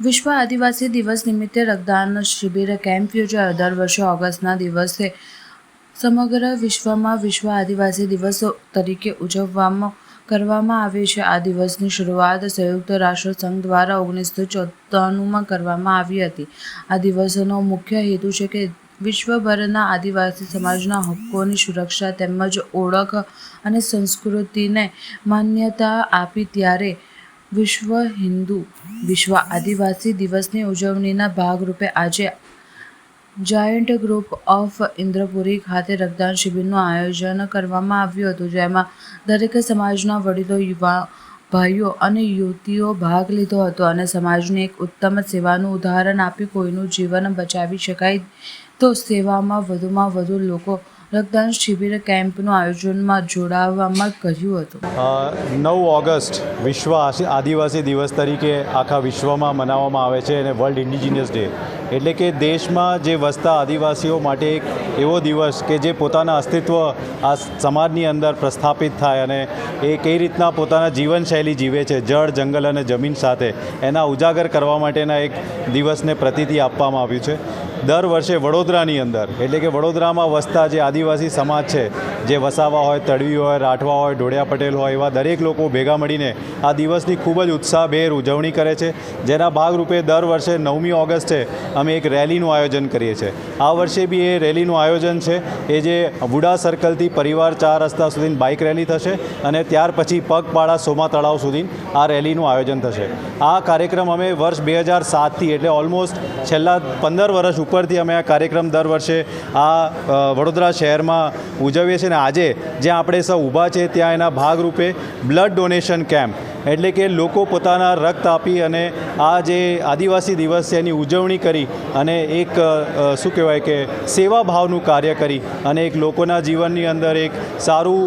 વિશ્વ આદિવાસી દિવસ નિમિત્તે રક્તદાન શિબિર, કેમ્પ યોજાયો. દર વર્ષે ઓગસ્ટના દિવસે સમગ્ર વિશ્વમાં વિશ્વ આદિવાસી દિવસ તરીકે ઉજવવામાં કરવામાં આવે છે. આ દિવસની શરૂઆત સંયુક્ત રાષ્ટ્ર સંઘ દ્વારા ઓગણીસો ચોત્તાણુંમાં કરવામાં આવી હતી. આ દિવસનો મુખ્ય હેતુ છે કે વિશ્વભરના આદિવાસી સમાજના હક્કોની સુરક્ષા તેમજ ઓળખ અને સંસ્કૃતિને માન્યતા આપી ત્યારે વિશ્વ હિન્દુ વિશ્વ આદિવાસી દિવસની ઉજવણીના ભાગરૂપે આજે જાયન્ટ ગ્રુપ ઓફ ઇન્દ્રપુરી ખાતે રક્તદાન શિબિરનું આયોજન કરવામાં આવ્યું હતું, જેમાં દરેક સમાજના વડીલો, યુવા ભાઈઓ અને યુવતીઓ ભાગ લીધો હતો અને સમાજની એક ઉત્તમ સેવાનું ઉદાહરણ આપી કોઈનું જીવન બચાવી શકાય તો સેવામાં વધુમાં વધુ લોકો રક્તદાન શિબિર કેમ્પનું આયોજનમાં જોડાવવામાં કર્યું હતું. નવ ઓગસ્ટ વિશ્વ આદિવાસી દિવસ તરીકે આખા વિશ્વમાં મનાવવામાં આવે છે અને વર્લ્ડ ઇન્ડિજિનિયસ ડે એટલે કે દેશમાં જે વસતા આદિવાસીઓ માટે એક એવો દિવસ કે જે પોતાના અસ્તિત્વ આ સમાજની અંદર પ્રસ્થાપિત થાય અને એ કઈ રીતના પોતાના જીવનશૈલી જીવે છે, જળ, જંગલ અને જમીન સાથે એના ઉજાગર કરવા માટેના એક દિવસને પ્રતિતિ આપવામાં આવ્યું છે. દર વર્ષે વડોદરાની અંદર. એટલે કે વડોદરામાં વસતા જે આદિવાસી સમાજ છે જે વસાવા હોય, તડવી હોય, રાઠવા હોય, ઢોળિયા પટેલ હોય, એવા દરેક લોકો ભેગા મળીને આ દિવસની ખૂબ જ ઉત્સાહભેર ઉજવણી કરે છે. જેના ભાગરૂપે દર વર્ષે નવમી ઓગસ્ટે અમે એક રેલીનું આયોજન કરીએ છીએ. આ વર્ષે બી એ રેલીનું આયોજન છે. એ જે વુડા સર્કલથી પરિવાર ચાર રસ્તા સુધી બાઇક રેલી થશે અને ત્યાર પછી પગપાળા સોમા તળાવ સુધી આ રેલીનું આયોજન થશે. આ કાર્યક્રમ અમે વર્ષ બે હજાર સાતથી એટલે ઓલમોસ્ટ છેલ્લા પંદર વર્ષ ઉપરથી અમે આ કાર્યક્રમ દર વર્ષે આ વડોદરા શહેરમાં ઉજવીએ છીએ. અને આજે જ્યાં આપણે સૌ ઊભા છે ત્યાં એના ભાગરૂપે બ્લડ ડોનેશન કેમ્પ એટલે કે લોકો પોતાના રક્ત આપી અને આ જે આદિવાસી દિવસ છે, એની ઉજવણી કરી અને એક શું કહેવાય કે સેવા ભાવનું કાર્ય કરી અને એક લોકોના જીવનની અંદર એક સારું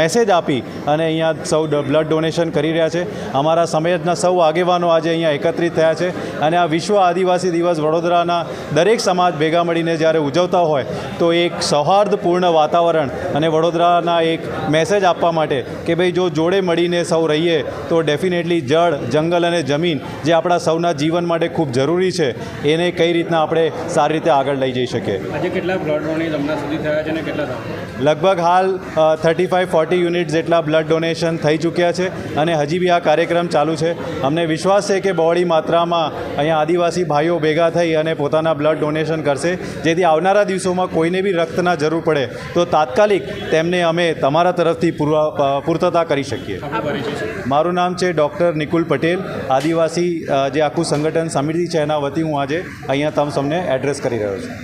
મેસેજ આપી અને અહીંયા સૌ બ્લડ ડોનેશન કરી રહ્યા છે. અમારા સમાજના સૌ આગેવાનો આજે અહીંયા એકત્રિત થયા છે અને આ વિશ્વ આદિવાસી દિવસ વડોદરાના દરેક સમાજ ભેગા મળીને જ્યારે ઉજવતા હોય તો એક સૌહાર્દપૂર્ણ વાતાવરણ અને વડોદરાના એક મેસેજ આપવા માટે કે ભાઈ જો જોડે મળીને સૌ રહીએ તો ડેફિનેટલી જળ જંગલ અને જમીન જે આપણા સૌના જીવન માટે ખૂબ જરૂરી છે એને કઈ રીતના આપણે સારી રીતે આગળ લઈ જઈ શકીએ. આજે કેટલા બ્લડ ડોનેટ હમણાં સુધી થયા છે અને કેટલા લગભગ હાલ થર્ટી ફાઇવ ફોર્ટી યુનિટ જેટલા બ્લડ ડોનેશન થઈ ચૂક્યા છે અને હજી બી આ કાર્યક્રમ ચાલુ છે. અમને વિશ્વાસ છે કે બહોળી માત્રામાં અહીંયા આદિવાસી ભાઈઓ ભેગા થઈ અને પોતાના બ્લડ ડોનેશન કરશે જેથી આવનારા દિવસોમાં કોઈને બી રક્તના જરૂર પડે તો તાત્કાલિક તેમને અમે તમારા તરફથી પૂર્વ પૂર્તતા કરી શકીએ. મારું નામ છે ડૉક્ટર નિકુલ પટેલ. આદિવાસી જે આખું સંગઠન સમિતિ છે, એના વતી હું આજે અહીંયા તમ સમને એડ્રેસ કરી રહ્યો છું.